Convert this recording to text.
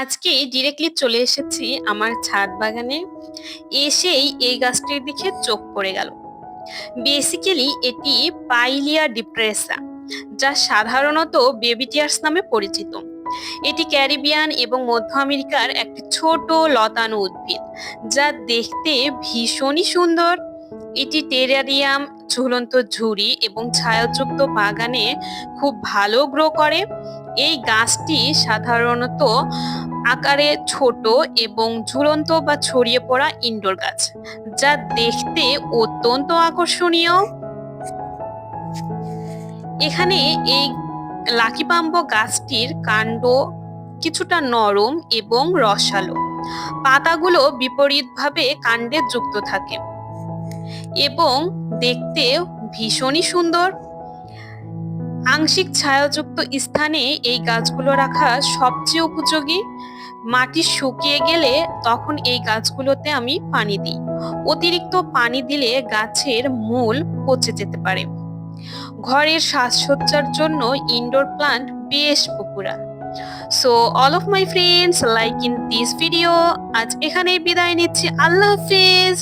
আজকে ডিরেক্টলি চলে এসেছি আমার ছাদ বাগানে। এসেই এই গাছটির দিকে চোখ পড়ে গেল। বেসিক্যালি এটি পাইলিয়া ডিপ্রেসা যা সাধারণত বেবিটিয়ার্স নামে পরিচিত। এটি ক্যারিবিয়ান এবং মধ্য আমেরিকার একটি ছোট লতানো উদ্ভিদ, যা দেখতে ভীষণই সুন্দর। এটি টেরারিয়াম ঝুলন্ত ঝুড়ি এবং ছায়াযুক্ত বাগানে খুব ভালো গ্রো করে। এই গাছটি সাধারণত আকারে ছোট এবং ঝুলন্ত বা ছড়িয়ে পড়া ইনডোর গাছ, যা দেখতে অত্যন্ত আকর্ষণীয়। এখানে এই লাকি বাম্বো গাছটির কাণ্ড কিছুটা নরম এবং রসালো। পাতাগুলো বিপরীতভাবে কাণ্ডে যুক্ত থাকে এবং দেখতে ভীষণই সুন্দর। আংশিক ছায়াযুক্ত স্থানে এই গাছগুলো রাখা সবচেয়ে উপযোগী। মাটি শুকিয়ে গেলে তখন এই গাছগুলোতে আমি পানি দিই। অতিরিক্ত পানি দিলে গাছের মূল পচে যেতে পারে। ঘরের সাজসজ্জার জন্য ইনডোর প্লান্ট বেশ popular so all of my friends like in this video আজ এখানেই বিদায় নিচ্ছি। আল্লাহ হাফিজ!